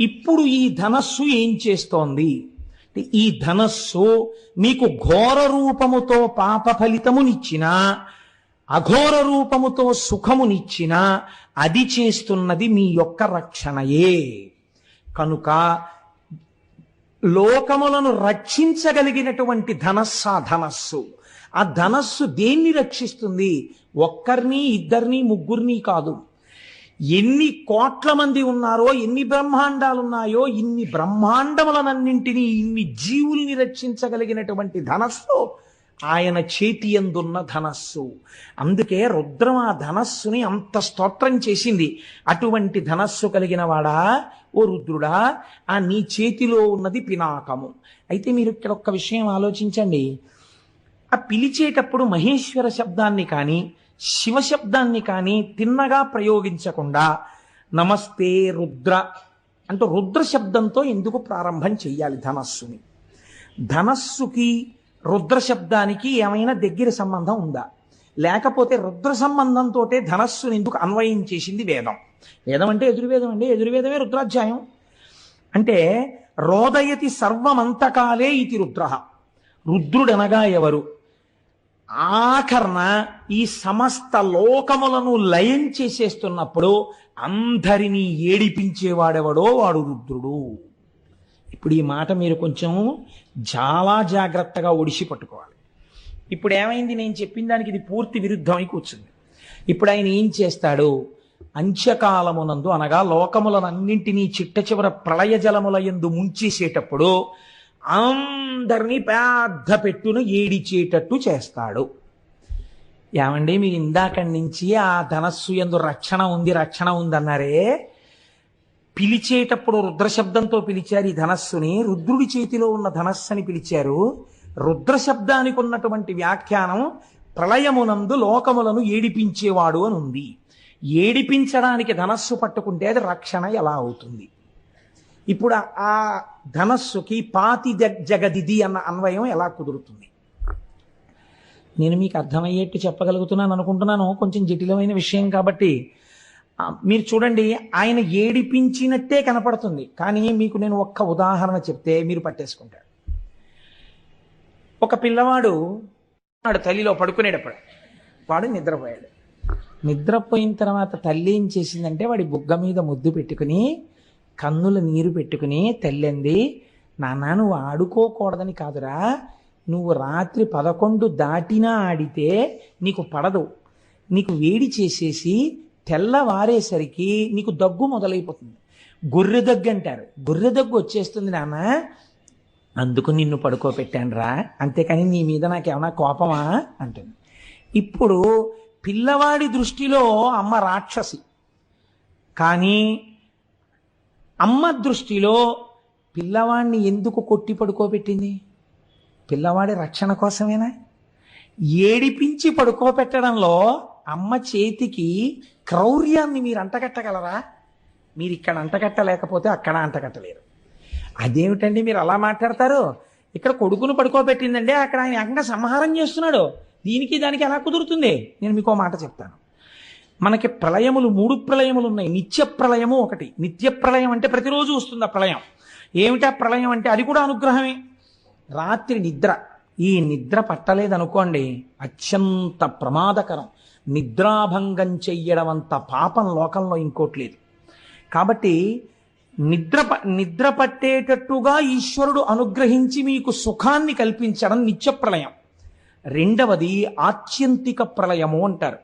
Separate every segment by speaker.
Speaker 1: ఇప్పుడు ఈ ధనస్సు ఏం చేస్తోంది? ఈ ధనస్సు మీకు ఘోర రూపముతో పాప ఫలితమునిచ్చినా అఘోర రూపముతో సుఖమునిచ్చినా అది చేస్తున్నది మీ యొక్క రక్షణయే. కనుక లోకములను రక్షించగలిగినటువంటి ధనస్సు ధనస్సు. ఆ ధనస్సు దేన్ని రక్షిస్తుంది? ఒక్కరిని ఇద్దరిని ముగ్గురిని కాదు. ఎన్ని కోట్ల మంది ఉన్నారో ఎన్ని బ్రహ్మాండాలు ఉన్నాయో ఇన్ని బ్రహ్మాండములనన్నింటినీ ఇన్ని జీవుల్ని రక్షించగలిగినటువంటి ధనస్సు ఆయన చేతి ఎందున్న ధనస్సు. అందుకే రుద్రం ఆ ధనస్సుని అంత స్తోత్రం చేసింది. అటువంటి ధనస్సు కలిగిన వాడా? ఓ రుద్రుడా ఆ నీ చేతిలో ఉన్నది పినాకము. అయితే మీరు ఇక్కడ ఒక్క విషయం ఆలోచించండి. ఆ పిలిచేటప్పుడు మహేశ్వర శబ్దాన్ని కానీ శివ శబ్దాన్ని కానీ తిన్నగా ప్రయోగించకుండా నమస్తే రుద్ర అంటూ రుద్ర శబ్దంతో ఎందుకు ప్రారంభం చెయ్యాలి ధనస్సుని? ధనస్సుకి రుద్ర శబ్దానికి ఏమైనా దగ్గర సంబంధం ఉందా? లేకపోతే రుద్ర సంబంధంతో ధనస్సుని ఎందుకు అన్వయం చేసింది వేదం? వేదం అంటే ఎదుర్వేదం అండి. ఎదుర్వేదమే రుద్రాధ్యాయం. అంటే రోదయతి సర్వమంతకాలే ఇది రుద్ర. రుద్రుడనగా ఎవరు? ఆఖరణ ఈ సమస్త లోకములను లయం చేసేస్తున్నప్పుడు అందరినీ ఏడిపించేవాడెవడో వాడు రుద్రుడు. ఇప్పుడు ఈ మాట మీరు కొంచెం చాలా జాగ్రత్తగా ఒడిసి పట్టుకోవాలి. ఇప్పుడు ఏమైంది? నేను చెప్పిన దానికి ఇది పూర్తి విరుద్ధమై కూర్చుంది. ఇప్పుడు ఆయన ఏం చేస్తాడు? అంత్యకాలమునందు అనగా లోకములనన్నింటినీ చిట్ట చివర ప్రళయ జలముల ఎందు ముంచేసేటప్పుడు అందరినీ పెద్ద పెట్టున ఏడిచేటట్టు చేస్తాడు. ఏమండి మీరు ఇందాకడి నుంచి ఆ ధనస్సు ఎందు రక్షణ ఉంది రక్షణ ఉందన్నారే? పిలిచేటప్పుడు రుద్రశబ్దంతో పిలిచారు ఈ ధనస్సుని. రుద్రుడి చేతిలో ఉన్న ధనస్సుని పిలిచారు. రుద్ర శబ్దానికి ఉన్నటువంటి వ్యాఖ్యానం ప్రళయమునందు లోకములను ఏడిపించేవాడు అని ఉంది. ఏడిపించడానికి ధనస్సు పట్టుకుంటే అది రక్షణ ఎలా అవుతుంది? ఇప్పుడు ఆ- ధనస్సుకి పాతి జగదిది అన్న అన్వయం ఎలా కుదురుతుంది? నేను మీకు అర్థమయ్యేట్టు చెప్పగలుగుతున్నాను అనుకుంటున్నాను. కొంచెం జటిలమైన విషయం కాబట్టి. మీరు చూడండి ఆయన ఏడిపించినట్టే కనపడుతుంది. కానీ మీకు నేను ఒక్క ఉదాహరణ చెప్తే మీరు పట్టేసుకుంటారు. ఒక పిల్లవాడు వాడు తల్లిలో పడుకునేటప్పుడు వాడు నిద్రపోయాడు. నిద్రపోయిన తర్వాత తల్లి ఏం చేసిందంటే వాడి బుగ్గ మీద ముద్దు పెట్టుకుని కన్నుల నీరు పెట్టుకుని తెల్లింది. నాన్న నువ్వు ఆడుకోకూడదని కాదురా. నువ్వు రాత్రి పదకొండు దాటినా ఆడితే నీకు పడదు. నీకు వేడి చేసేసి తెల్లవారేసరికి నీకు దగ్గు మొదలైపోతుంది. గొర్రె దగ్గు అంటారు. గొర్రె దగ్గు వచ్చేస్తుంది నాన్న. అందుకు నిన్ను పడుకోబెట్టాను రా అంతేకాని నీ మీద నాకేమైనా కోపమా? అంటుంది. ఇప్పుడు పిల్లవాడి దృష్టిలో అమ్మ రాక్షసి. కానీ అమ్మ దృష్టిలో పిల్లవాడిని ఎందుకు కొట్టి పడుకోబెట్టింది? పిల్లవాడి రక్షణ కోసమేనా? ఏడిపించి పడుకోబెట్టడంలో అమ్మ చేతికి క్రౌర్యాన్ని మీరు అంటగట్టగలరా? మీరు ఇక్కడ అంటగట్టలేకపోతే అక్కడ అంటగట్టలేరు. అదేమిటండి మీరు అలా మాట్లాడతారు? ఇక్కడ కొడుకును పడుకోబెట్టిందండి అక్కడ ఆయన ఏకంగా సంహారం చేస్తున్నాడు. దీనికి దానికి ఎలా కుదురుతుంది? నేను మీకు మాట చెప్తాను. మనకి ప్రళయములు మూడు ప్రళయములు ఉన్నాయి. నిత్య ప్రళయము ఒకటి. నిత్య ప్రళయం అంటే ప్రతిరోజు వస్తుంది ఆ ప్రళయం. ఏమిటా ప్రళయం అంటే అది కూడా అనుగ్రహమే. రాత్రి నిద్ర. ఈ నిద్ర పట్టలేదనుకోండి అత్యంత ప్రమాదకరం. నిద్రాభంగం చెయ్యడం అంత పాపం లోకంలో ఇంకోటి లేదు. కాబట్టి నిద్ర ప- నిద్ర పట్టేటట్టుగా ఈశ్వరుడు అనుగ్రహించి మీకు సుఖాన్ని కల్పించడం నిత్య ప్రళయం. రెండవది ఆత్యంతిక ప్రళయము అంటారు.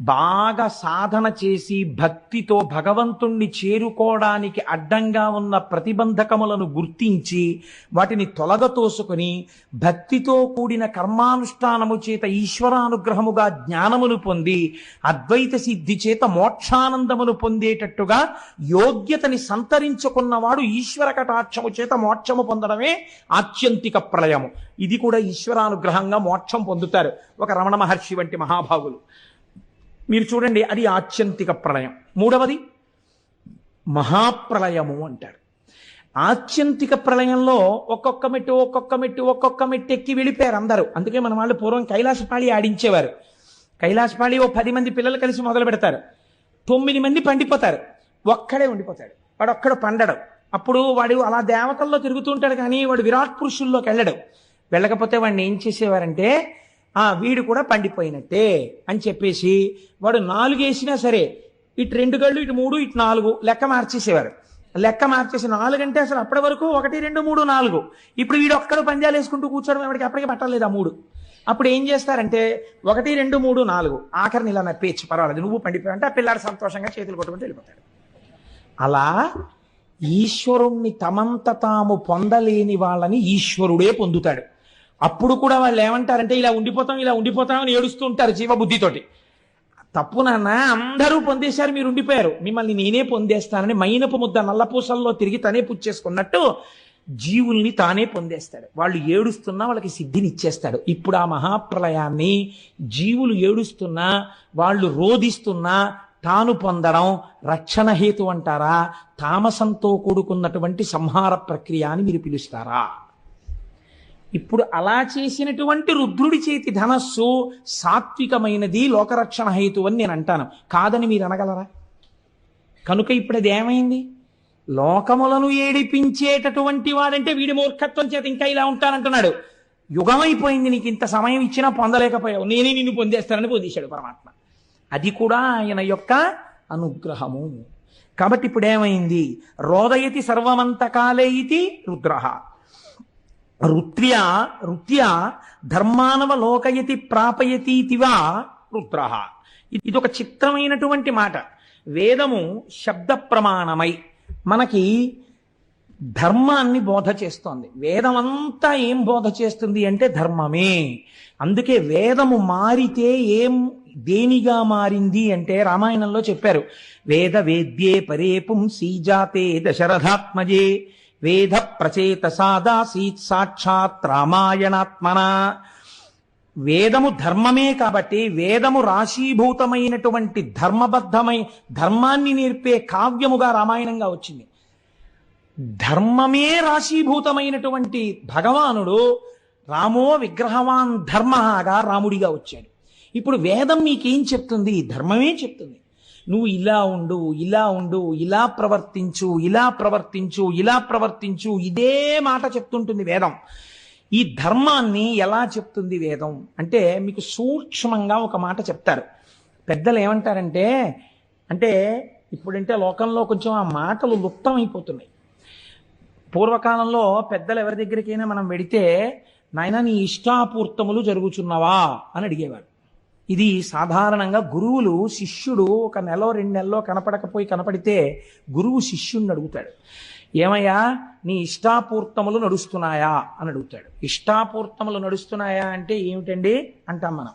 Speaker 1: బాగా సాధన చేసి భక్తితో భగవంతుణ్ణి చేరుకోవడానికి అడ్డంగా ఉన్న ప్రతిబంధకములను గుర్తించి వాటిని తొలగతోసుకొని భక్తితో కూడిన కర్మానుష్ఠానము చేత ఈశ్వరానుగ్రహముగా జ్ఞానమును పొంది అద్వైత సిద్ధి చేత మోక్షానందమును పొందేటట్టుగా యోగ్యతని సంతరించుకున్నవాడు ఈశ్వర కటాక్షము చేత మోక్షము పొందడమే ఆత్యంతిక ప్రళయము. ఇది కూడా ఈశ్వరానుగ్రహంగా మోక్షం పొందుతారు. ఒక రమణ మహర్షి వంటి మహాభాగులు మీరు చూడండి అది ఆత్యంతిక ప్రళయం. మూడవది మహాప్రళయము అంటారు. ఆత్యంతిక ప్రళయంలో ఒక్కొక్క మెట్టు ఒక్కొక్క మెట్టు ఒక్కొక్క మెట్టు ఎక్కి వెళ్ళిపోయారు అందరూ. అందుకే మన వాళ్ళు పూర్వం కైలాసపాళి ఆడించేవారు. కైలాసపాళి ఓ పది మంది పిల్లలు కలిసి మొదలు పెడతారు. తొమ్మిది మంది పండిపోతారు. ఒక్కడే ఉండిపోతాడు. వాడు ఒక్కడు పండడు. అప్పుడు వాడు అలా దేవతల్లో తిరుగుతూ ఉంటాడు కానీ వాడు విరాట్ పురుషుల్లోకి వెళ్ళడు. వెళ్ళకపోతే వాడిని ఏం చేసేవారంటే ఆ వీడు కూడా పండిపోయినట్టే అని చెప్పేసి వాడు నాలుగు వేసినా సరే ఇటు రెండు గళ్ళు ఇటు మూడు ఇటు నాలుగు లెక్క మార్చేసేవారు. లెక్క మార్చేసి నాలుగు అంటే అసలు అప్పటి వరకు ఒకటి రెండు మూడు నాలుగు. ఇప్పుడు వీడు ఒక్కడు పందాలు వేసుకుంటూ కూర్చోవడం వాడికి అప్పటికి పట్టలేదు ఆ మూడు. అప్పుడు ఏం చేస్తారంటే ఒకటి రెండు మూడు నాలుగు. ఆఖరిని ఇలా నప్పేచ్చు పర్వాలేదు నువ్వు పండిపోయావు అంటే ఆ పిల్లాడు సంతోషంగా చేతులు కొట్టుకుంటూ వెళ్ళిపోతాడు. అలా ఈశ్వరుణ్ణి తమంత తాము పొందలేని వాళ్ళని ఈశ్వరుడే పొందుతాడు. అప్పుడు కూడా వాళ్ళు ఏమంటారంటే ఇలా ఉండిపోతాం ఇలా ఉండిపోతాం అని ఏడుస్తూ ఉంటారు జీవబుద్ధితోటి తప్పు నాన్న అందరూ పొందేశారు మీరు ఉండిపోయారు. మిమ్మల్ని నేనే పొందేస్తానని మైనపు ముద్ద నల్లపూసల్లో తిరిగి తనే పుచ్చేసుకున్నట్టు జీవుల్ని తానే పొందేస్తాడు. వాళ్ళు ఏడుస్తున్నా వాళ్ళకి సిద్ధిని ఇచ్చేస్తాడు ఇప్పుడు ఆ మహాప్రలయాన్ని జీవులు ఏడుస్తున్నా వాళ్ళు రోధిస్తున్నా తాను పొందడం రక్షణ హేతు అంటారా? తామసంతో కూడుకున్నటువంటి సంహార ప్రక్రియ అని మీరు పిలుస్తారా? ఇప్పుడు అలా చేసినటువంటి రుద్రుడి చేతి ధనస్సు సాత్వికమైనది లోకరక్షణ హేతు అని నేను అంటాను. కాదని మీరు అనగలరా? కనుక ఇప్పుడు అది ఏమైంది? లోకములను ఏడిపించేటటువంటి వాడంటే వీడి మూర్ఖత్వం చేత ఇంకా ఇలా ఉంటానంటున్నాడు. యుగమైపోయింది నీకు ఇంత సమయం ఇచ్చినా పొందలేకపోయావు. నేనే నిన్ను పొందేస్తానని పొందేశాడు పరమాత్మ. అది కూడా ఆయన యొక్క అనుగ్రహము. కాబట్టి ఇప్పుడేమైంది రోదయతి సర్వమంతకాలే ఇది రుద్రహ రుత్ర్య రుత్య ధర్మానవ లోకయతి ప్రాపయతీతివా రుద్ర. ఇది ఒక చిత్రమైనటువంటి మాట. వేదము శబ్ద ప్రమాణమై మనకి ధర్మాన్ని బోధ చేస్తోంది. వేదమంతా ఏం బోధ చేస్తుంది అంటే ధర్మమే. అందుకే వేదము మారితే ఏం దేనిగా మారింది అంటే రామాయణంలో చెప్పారు. వేద వేద్యే పరే పుంసీ జాతే దశరథాత్మజే వేద ప్రచేత సాదాసీత్ సాక్షాత్ రామాయణాత్మన. వేదము ధర్మమే కాబట్టి వేదము రాశీభూతమైనటువంటి ధర్మబద్ధమై ధర్మాన్ని నేర్పే కావ్యముగా రామాయణంగా వచ్చింది. ధర్మమే రాశీభూతమైనటువంటి భగవానుడు రామో విగ్రహవాన్ ధర్మగా రాముడిగా వచ్చాడు. ఇప్పుడు వేదం మీకేం చెప్తుంది? ధర్మమే చెప్తుంది. నువ్వు ఇలా ఉండు ఇలా ఉండు ఇలా ప్రవర్తించు ఇలా ప్రవర్తించు ఇలా ప్రవర్తించు ఇదే మాట చెప్తుంటుంది వేదం. ఈ ధర్మాన్ని ఎలా చెప్తుంది వేదం? అంటే మీకు సూక్ష్మంగా ఒక మాట చెప్తారు. పెద్దలు ఏమంటారంటే అంటే ఇప్పుడంటే లోకంలో కొంచెం ఆ మాటలు లుప్తమైపోతున్నాయి. పూర్వకాలంలో పెద్దలు ఎవరి దగ్గరికైనా మనం వెడితే నాయన నీ ఇష్టాపూర్తములు జరుగుచున్నవా? అని అడిగేవారు. ఇది సాధారణంగా గురువులు శిష్యుడు ఒక నెల రెండు నెలలో కనపడకపోయి కనపడితే గురువు శిష్యుణ్ణి అడుగుతాడు. ఏమయ్యా నీ ఇష్టాపూర్తములు నడుస్తున్నాయా అని అడుగుతాడు. ఇష్టాపూర్తములు నడుస్తున్నాయా అంటే ఏమిటండి? అంటాం మనం.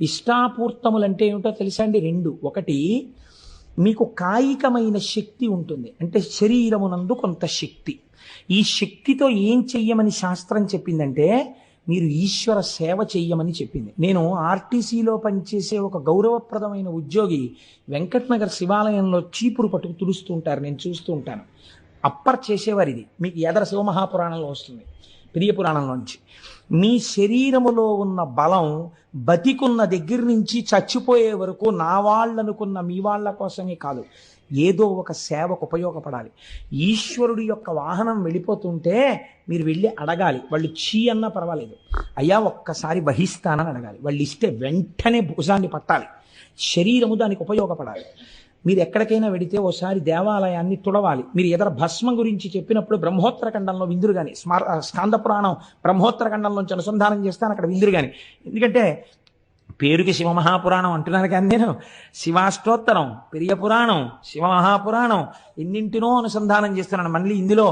Speaker 1: ఇష్టాపూర్తములు అంటే ఏమిటో తెలుసా అండి? రెండు. ఒకటి మీకు కాయికమైన శక్తి ఉంటుంది. అంటే శరీరమునందు కొంత శక్తి. ఈ శక్తితో ఏం చెయ్యమని శాస్త్రం చెప్పిందంటే మీరు ఈశ్వర సేవ చెయ్యమని చెప్పింది. నేను ఆర్టీసీలో పనిచేసే ఒక గౌరవప్రదమైన ఉద్యోగి వెంకట్నగర్ శివాలయంలో చీపురు పట్టుకు తుడుస్తూ ఉంటారు. నేను చూస్తూ ఉంటాను. అప్పర్ చేసేవారు ఇది మీకు ఎదర శివమహాపురాణంలో వస్తుంది. ప్రియ పురాణంలోంచి మీ శరీరములో ఉన్న బలం బతికున్న దగ్గర నుంచి చచ్చిపోయే వరకు నా వాళ్ళనుకున్న మీ వాళ్ళ కోసమే కాదు. ఏదో ఒక సేవకు ఉపయోగపడాలి. ఈశ్వరుడి యొక్క వాహనం వెళ్ళిపోతుంటే మీరు వెళ్ళి అడగాలి. వాళ్ళు చీ అన్నా పర్వాలేదు. అయ్యా ఒక్కసారి వహిస్తానని అడగాలి. వాళ్ళు ఇస్తే వెంటనే భుజాన్ని పట్టాలి. శరీరము దానికి ఉపయోగపడాలి. మీరు ఎక్కడికైనా వెడితే ఓసారి దేవాలయాన్ని తుడవాలి. మీరు ఎదర భస్మం గురించి చెప్పినప్పుడు బ్రహ్మోత్తర ఖండంలో విందురు కానీ స్మార స్కాంద పురాణం బ్రహ్మోత్తర ఖండంలోంచి అనుసంధానం చేస్తాను అక్కడ విందురు కానీ ఎందుకంటే పేరుకి శివ మహాపురాణం అంటున్నాను కానీ నేను శివాష్టోత్తరం పెరియ పురాణం శివ మహాపురాణం ఎన్నింటినో అనుసంధానం చేస్తున్నాను. మళ్ళీ ఇందులో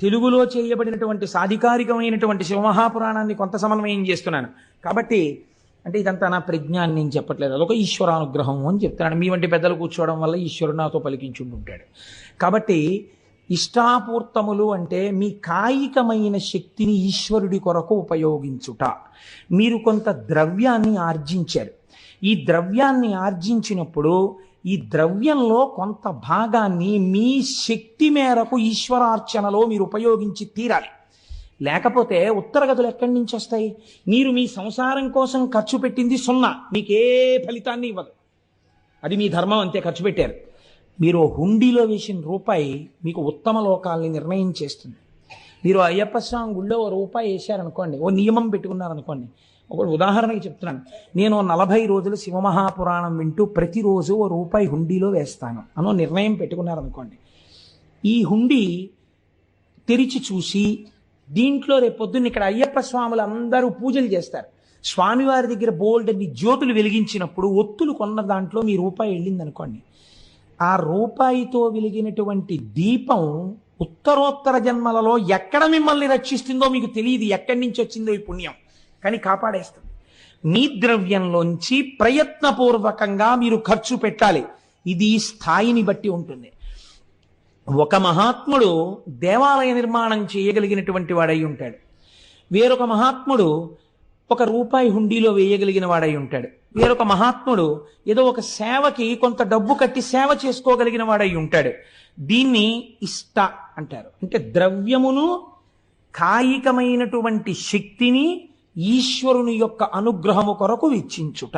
Speaker 1: తెలుగులో చేయబడినటువంటి సాధికారికమైనటువంటి శివ మహాపురాణాన్ని కొంత సమన్వయం చేస్తున్నాను. కాబట్టి అంటే ఇదంతా నా ప్రజ్ఞాన్ని నేను చెప్పట్లేదు. అదొక ఈశ్వరానుగ్రహం అని చెప్తున్నాడు. మీ వంటి పెద్దలు కూర్చోవడం వల్ల ఈశ్వరుడు నాతో పలికించుంటుంటాడు కాబట్టి ఇష్టాపూర్తములు అంటే మీ కాయికమైన శక్తిని ఈశ్వరుడి కొరకు ఉపయోగించుట. మీరు కొంత ద్రవ్యాన్ని ఆర్జించారు. ఈ ద్రవ్యాన్ని ఆర్జించినప్పుడు ఈ ద్రవ్యంలో కొంత భాగాన్ని మీ శక్తి మేరకు ఈశ్వరార్చనలో మీరు ఉపయోగించి తీరాలి. లేకపోతే ఉత్తరగతులు ఎక్కడి నుంచి వస్తాయి? మీరు మీ సంసారం కోసం ఖర్చు పెట్టింది సున్నా. మీకే ఫలితాన్ని ఇవ్వదు. అది మీ ధర్మం అంతే ఖర్చు పెట్టారు. మీరు హుండీలో వేసిన రూపాయి మీకు ఉత్తమ లోకాల్ని నిర్ణయం చేస్తుంది. మీరు అయ్యప్ప స్వామి గుళ్ళో ఓ రూపాయి వేశారనుకోండి ఓ నియమం పెట్టుకున్నారనుకోండి. ఒక ఉదాహరణకి చెప్తున్నాను. నేను నలభై రోజులు శివమహాపురాణం వింటూ ప్రతిరోజు ఓ రూపాయి హుండీలో వేస్తాను అనో నిర్ణయం పెట్టుకున్నారనుకోండి. ఈ హుండీ తెరిచి చూసి దీంట్లో రేపొద్దున్న ఇక్కడ అయ్యప్ప స్వాములు అందరూ పూజలు చేస్తారు. స్వామివారి దగ్గర బోల్డన్ని జ్యోతులు వెలిగించినప్పుడు ఒత్తులు కొన్న దాంట్లో మీ రూపాయి వెళ్ళింది అనుకోండి ఆ రూపాయితో వెలిగినటువంటి దీపం ఉత్తరోత్తర జన్మలలో ఎక్కడ మిమ్మల్ని రక్షిస్తుందో మీకు తెలియదు. ఎక్కడి నుంచి వచ్చిందో ఈ పుణ్యం. కానీ కాపాడేస్తుంది. మీ ద్రవ్యంలోంచి ప్రయత్నపూర్వకంగా మీరు ఖర్చు పెట్టాలి. ఇది స్థాయిని బట్టి ఉంటుంది. ఒక మహాత్ముడు దేవాలయ నిర్మాణం చేయగలిగినటువంటి వాడై ఉంటాడు. వేరొక మహాత్ముడు ఒక రూపాయి హుండీలో వేయగలిగిన వాడై ఉంటాడు. వేరొక మహాత్ముడు ఏదో ఒక సేవకి కొంత డబ్బు కట్టి సేవ చేసుకోగలిగిన వాడై ఉంటాడు. దీన్ని ఇష్ట అంటారు. అంటే ద్రవ్యమును కాయికమైనటువంటి శక్తిని ఈశ్వరుని యొక్క అనుగ్రహము కొరకు వెచ్చించుట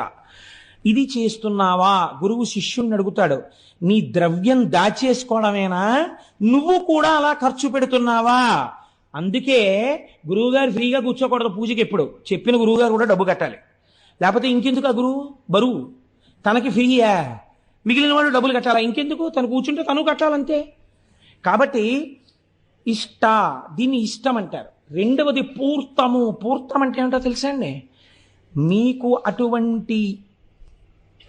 Speaker 1: ఇది చేస్తున్నావా? గురువు శిష్యుణ్ణి అడుగుతాడు. నీ ద్రవ్యం దాచేసుకోవడమేనా? నువ్వు కూడా అలా ఖర్చు పెడుతున్నావా? అందుకే గురువుగారు ఫ్రీగా కూర్చోకూడదు పూజకి ఎప్పుడు. చెప్పిన గురువుగారు కూడా డబ్బు కట్టాలి. లేకపోతే ఇంకెందుకు ఆ గురువు? బరువు. తనకి ఫ్రీయా? మిగిలిన వాళ్ళు డబ్బులు కట్టాలా? ఇంకెందుకు? తను కూర్చుంటే తను కట్టాలంతే. కాబట్టి ఇష్ట దీన్ని ఇష్టం అంటారు. రెండవది పూర్తము. పూర్తం అంటే ఏంటో తెలుసా అండి? మీకు అటువంటి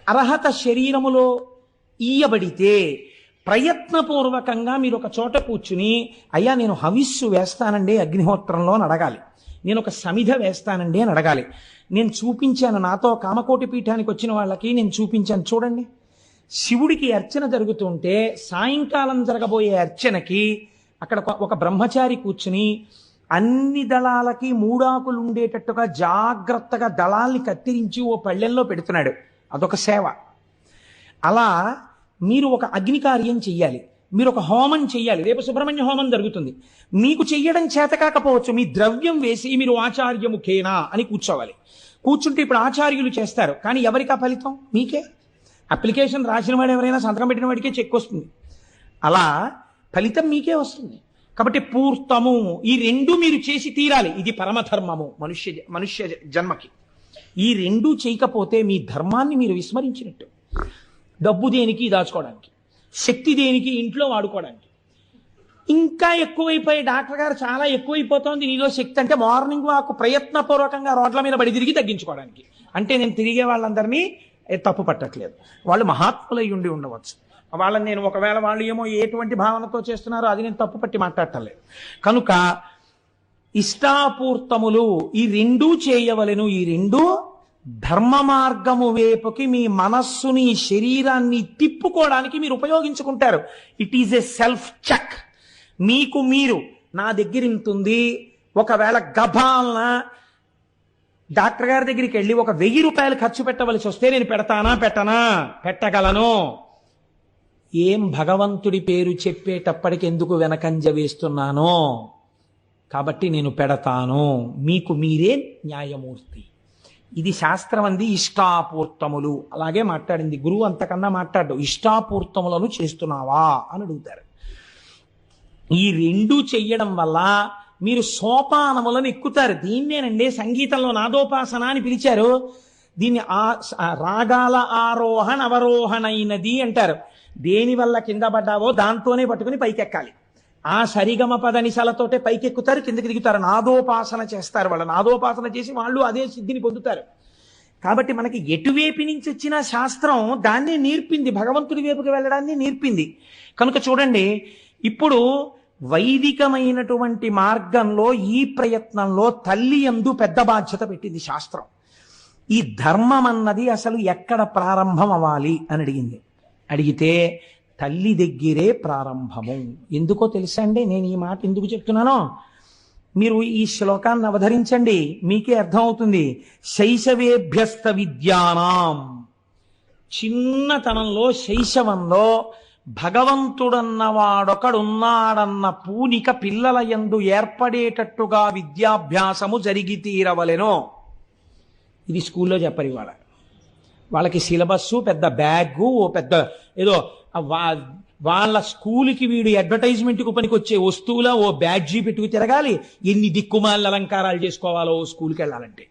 Speaker 1: అర్హత శరీరములో ఈయబడితే ప్రయత్నపూర్వకంగా మీరు ఒక చోట కూర్చుని అయ్యా నేను హవిస్సు వేస్తానండి అగ్నిహోత్రంలో అని అడగాలి. నేను ఒక సమిధ వేస్తానండి అని అడగాలి. నేను చూపించాను నాతో కామకోటి పీఠానికి వచ్చిన వాళ్ళకి నేను చూపించాను చూడండి. శివుడికి అర్చన జరుగుతుంటే సాయంకాలం జరగబోయే అర్చనకి అక్కడ ఒక- ఒక బ్రహ్మచారి కూర్చుని అన్ని దళాలకి మూడాకులు ఉండేటట్టుగా జాగ్రత్తగా దళాల్ని కత్తిరించి ఓ పళ్ళెంలో పెడుతున్నాడు. అదొక సేవ. అలా మీరు ఒక అగ్ని కార్యం చెయ్యాలి. మీరు ఒక హోమం చెయ్యాలి. రేపు సుబ్రహ్మణ్య హోమం జరుగుతుంది. మీకు చెయ్యడం చేత కాకపోవచ్చు మీ ద్రవ్యం వేసి మీరు ఆచార్యముఖేనా అని కూర్చోవాలి. కూర్చుంటే ఇప్పుడు ఆచార్యులు చేస్తారు. కానీ ఎవరికి ఆ ఫలితం? మీకే. అప్లికేషన్ రాసిన వాడు ఎవరైనా సంతకం పెట్టిన వాడికే చెక్ వస్తుంది. అలా ఫలితం మీకే వస్తుంది. కాబట్టి పూర్తము ఈ రెండు మీరు చేసి తీరాలి. ఇది పరమధర్మము మనుష్య మనుష్య జన్మకి. ఈ రెండు చేయకపోతే మీ ధర్మాన్ని మీరు విస్మరించినట్టు. డబ్బు దేనికి? దాచుకోవడానికి. శక్తి దేనికి? ఇంట్లో వాడుకోవడానికి. ఇంకా ఎక్కువైపోయి డాక్టర్ గారు చాలా ఎక్కువైపోతోంది. నీలో శక్తి అంటే మార్నింగ్ వాక్ ప్రయత్నపూర్వకంగా రోడ్ల మీద బడి తిరిగి తగ్గించుకోవడానికి. అంటే నేను తిరిగే వాళ్ళందరినీ తప్పు పట్టట్లేదు. వాళ్ళు మహాత్ములై ఉండి ఉండవచ్చు. వాళ్ళని నేను ఒకవేళ వాళ్ళు ఏమో ఎటువంటి భావనతో చేస్తున్నారో అది నేను తప్పు పట్టి మాట్లాడటలేదు. కనుక ఇష్టాపూర్తములు ఈ రెండూ చేయవలెను. ఈ రెండూ ధర్మ మార్గము వైపుకి మీ మనస్సుని శరీరాన్ని తిప్పుకోవడానికి మీరు ఉపయోగించుకుంటారు. It is a self check మీకు మీరు నా దగ్గర ఇంతుంది ఒకవేళ గభాలన డాక్టర్ గారి దగ్గరికి వెళ్ళి ఒక వెయ్యి రూపాయలు ఖర్చు పెట్టవలసి వస్తే నేను పెడతానా పెట్టనా? పెట్టగలను. ఏం భగవంతుడి పేరు చెప్పేటప్పటికి ఎందుకు వెనకంజ వేస్తున్నానో? కాబట్టి నేను పెడతాను. మీకు మీరే న్యాయమూర్తి. ఇది శాస్త్రం అంది ఇష్టాపూర్తములు. అలాగే మాట్లాడింది గురువు అంతకన్నా మాట్లాడు ఇష్టాపూర్తములను చేస్తున్నావా? అని అడుగుతారు. ఈ రెండు చెయ్యడం వల్ల మీరు సోపానములను ఎక్కుతారు. దీన్నేనండి సంగీతంలో నాదోపాసన అని పిలిచారు. దీన్ని ఆ రాగాల ఆరోహణ అవరోహణైనది అంటారు. దేని వల్ల కింద పడ్డావో దాంతోనే పట్టుకుని పైకెక్కాలి. ఆ సరిగమ పదనిసలతోటే పైకెక్కుతారు కిందకి దిగుతారు. నాదోపాసన చేస్తారు వాళ్ళు. నాదోపాసన చేసి వాళ్ళు అదే సిద్ధిని పొందుతారు. కాబట్టి మనకి ఎటువైపు నుంచి వచ్చిన శాస్త్రం దాన్నే నేర్పింది. భగవంతుడి వైపుకి వెళ్ళడాన్ని నేర్పింది. కనుక చూడండి ఇప్పుడు వైదికమైనటువంటి మార్గంలో ఈ ప్రయత్నంలో తల్లి ఎందు పెద్ద బాధ్యత పెట్టింది శాస్త్రం. ఈ ధర్మం అన్నది అసలు ఎక్కడ ప్రారంభం అవ్వాలి అని అడిగింది. అడిగితే తల్లి దగ్గరే ప్రారంభము. ఎందుకో తెలుసా అండి? నేను ఈ మాట ఎందుకు చెప్తున్నానో? మీరు ఈ శ్లోకాన్ని అవధరించండి మీకే అర్థమవుతుంది. శైశవేభ్యస్త విద్యానాం. చిన్నతనంలో శైశవంలో భగవంతుడన్నవాడొకడున్నాడన్న పూనిక పిల్లల యందు ఏర్పడేటట్టుగా విద్యాభ్యాసము జరిగి తీరవలెను. ఇది స్కూల్లో చెప్పరు ఇవాళ. వాళ్ళకి సిలబస్సు పెద్ద బ్యాగు ఓ పెద్ద ఏదో వాళ్ళ స్కూల్కి వీడు అడ్వర్టైజ్మెంట్కు పనికొచ్చే వస్తువుల ఓ బ్యాడ్జీ పెట్టుకు తిరగాలి. ఎన్ని దిక్కుమాల అలంకారాలు చేసుకోవాలో ఓ స్కూల్కి వెళ్ళాలంటే.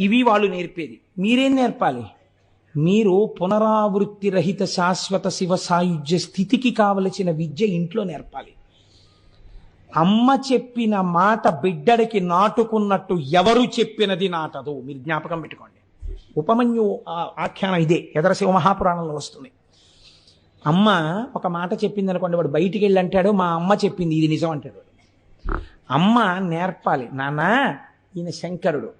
Speaker 1: ఇవి వాళ్ళు నేర్పేది. మీరేం నేర్పాలి? మీరు పునరావృత్తి రహిత శాశ్వత శివ సాయుధ్య స్థితికి కావలసిన విద్య ఇంట్లో నేర్పాలి. అమ్మ చెప్పిన మాట బిడ్డడికి నాటుకున్నట్టు ఎవరు చెప్పినది నాటదు. మీరు జ్ఞాపకం పెట్టుకోండి. ఉపమన్యు ఆ- ఆఖ్యానం ఇదే. ఎదర శివ మహాపురాణంలో వస్తుంది. అమ్మ ఒక మాట చెప్పింది అనుకోండి వాడు బయటికి వెళ్ళి అంటాడు మా అమ్మ చెప్పింది ఇది నిజం అంటాడు అమ్మ నేర్పాలి నాన్న ఈయన శంకరుడు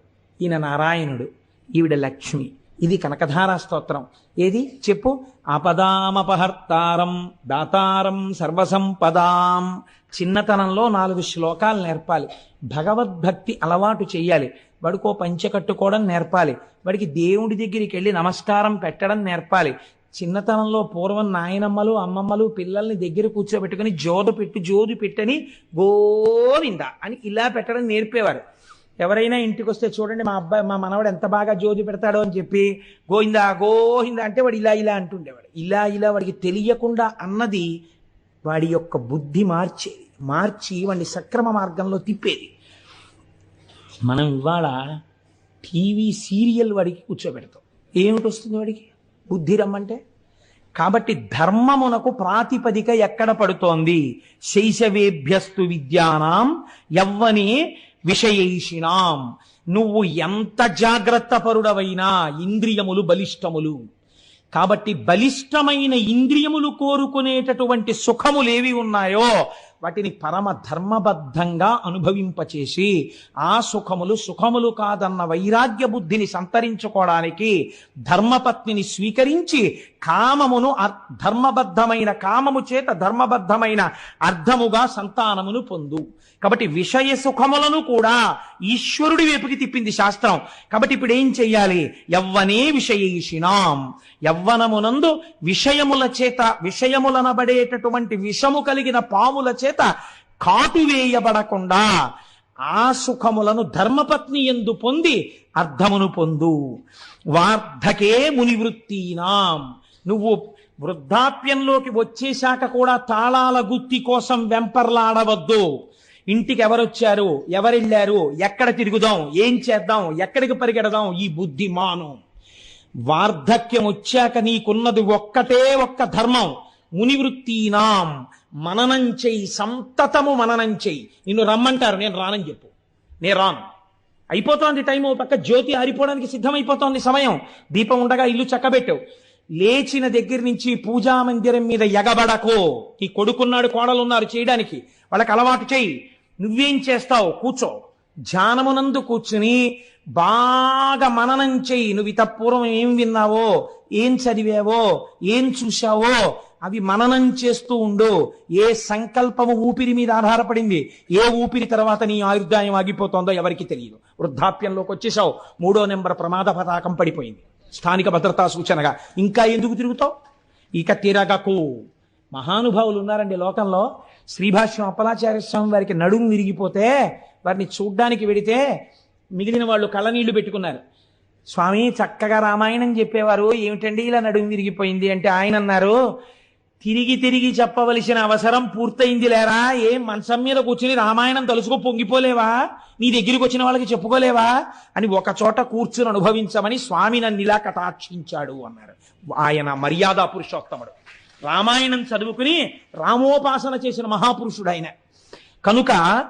Speaker 1: ఈయన నారాయణుడు ఈవిడ లక్ష్మి ఇది కనకధారా స్తోత్రం. ఏది? చెప్పు. అపదామపహర్తారం దాతారం సర్వసంపదాం. చిన్నతనంలో నాలుగు శ్లోకాలు నేర్పాలి. భగవద్భక్తి అలవాటు చేయాలి వాడుకో పంచె కట్టుకోవడం నేర్పాలి. వాడికి దేవుడి దగ్గరికి వెళ్ళి నమస్కారం పెట్టడం నేర్పాలి. చిన్నతనంలో పూర్వం నాయనమ్మలు అమ్మమ్మలు పిల్లల్ని దగ్గర కూర్చోబెట్టుకుని జోదు పెట్టు జోదు పెట్టని గోవింద అని ఇలా పెట్టడం నేర్పేవారు. ఎవరైనా ఇంటికి వస్తే చూడండి మా అబ్బాయి మా మనవాడు ఎంత బాగా జోది పెడతాడో అని చెప్పి గోయిందా గోవిందా అంటే వాడు ఇలా ఇలా అంటుండేవాడు. ఇలా ఇలా వాడికి తెలియకుండా అన్నది వాడి యొక్క బుద్ధి మార్చేది మార్చి వాడిని సక్రమ మార్గంలో తిప్పేది. మనం ఇవాళ టీవీ సీరియల్ వాడికి కూర్చోబెడతాం. ఏమిటి వస్తుంది వాడికి? బుద్ధి రమ్మంటే? కాబట్టి ధర్మమునకు ప్రాతిపదిక ఎక్కడ పడుతోంది? శైశవేభ్యస్తు విద్యానాం యవ్వనే విషయేషిణాం నువ్వు ఎంత జాగ్రత్త పరుడవైనా ఇంద్రియములు బలిష్టములు. కాబట్టి బలిష్టమైన ఇంద్రియములు కోరుకునేటటువంటి సుఖములేవి ఉన్నాయో వాటిని పరమ ధర్మబద్ధంగా అనుభవింపచేసి ఆ సుఖములు సుఖములు కాదన్న వైరాగ్య బుద్ధిని సంతరించుకోవడానికి ధర్మపత్నిని స్వీకరించి కామమును అర్- ధర్మబద్ధమైన కామము చేత ధర్మబద్ధమైన అర్థముగా సంతానమును పొందు. కాబట్టి విషయ సుఖములను కూడా ఈశ్వరుడి వైపుకి తిప్పింది శాస్త్రం. కాబట్టి ఇప్పుడు ఏం చెయ్యాలి? యవ్వనే విషయీషినాం. యవ్వనమునందు విషయముల చేత విషయములనబడేటటువంటి విషము కలిగిన పాముల చేత కాటు వేయబడకుండా ఆ సుఖములను ధర్మపత్ని ఎందు పొంది అర్థమును పొందు. వార్ధకే మునివృత్తీనాం. నువ్వు వృద్ధాప్యంలోకి వచ్చేశాక కూడా తాళాల గుత్తి కోసం వెంపర్లాడవద్దు. ఇంటికి ఎవరొచ్చారు ఎవరెళ్ళారు? ఎక్కడ తిరుగుదాం? ఏం చేద్దాం? ఎక్కడికి పరిగెడదాం? ఈ బుద్ధి మాను వార్ధక్యం వచ్చాక నీకున్నది ఒక్కటే ఒక్క ధర్మం. మునివృత్తీనాం మననం చెయ్యి సంతతము మననం చెయ్యి నిన్ను రమ్మంటారు నేను రానని చెప్పు. నేను రాను. అయిపోతోంది టైం పక్క జ్యోతి ఆరిపోవడానికి సిద్ధమైపోతోంది సమయం. దీపం ఉండగా ఇల్లు చక్కబెట్టావు లేచిన దగ్గర నుంచి పూజా మందిరం మీద ఎగబడకో. ఈ కొడుకున్నాడు కోడలున్నారు చేయడానికి. వాళ్ళకి అలవాటు చెయ్యి నువ్వేం చేస్తావు? కూర్చో. ధ్యానమునందు కూర్చుని బాగా మననం చెయ్యి నువ్వు ఇతపూర్వం ఏం విన్నావో ఏం చదివావో ఏం చూశావో అవి మననం చేస్తూ ఉండు. ఏ సంకల్పము ఊపిరి మీద ఆధారపడింది? ఏ ఊపిరి తర్వాత నీ ఆయుర్దాయం ఆగిపోతుందో ఎవరికి తెలియదు. వృద్ధాప్యంలోకి వచ్చేసావు మూడో నెంబర్ ప్రమాద పతాకం పడిపోయింది. స్థానిక భద్రతా సూచనగా. ఇంకా ఎందుకు తిరుగుతావు? ఇక తిరగకు మహానుభావులు ఉన్నారండి లోకంలో. శ్రీభాష్యం అప్పలాచార్య స్వామి వారికి నడుము విరిగిపోతే వారిని చూడ్డానికి వెడితే మిగిలిన వాళ్ళు కళ్ళనీళ్ళు పెట్టుకున్నారు. స్వామి చక్కగా రామాయణం చెప్పేవారు. ఏమిటండి ఇలా నడుము విరిగిపోయింది అంటే ఆయన అన్నారు తిరిగి తిరిగి చెప్పవలసిన అవసరం పూర్తయింది లేరా? ఏ మనసం మీద కూర్చుని రామాయణం తలుసుకో పొంగిపోలేవా? నీ దగ్గరికి వచ్చిన వాళ్ళకి చెప్పుకోలేవా? అని ఒక చోట కూర్చుని అనుభవించమని స్వామి నన్ను ఇలా కటాక్షించాడు అన్నారు. ఆయన మర్యాద పురుషోత్తముడు. రామాయణం చదువుకుని రామోపాసన చేసిన మహాపురుషుడు ఆయన. కనుక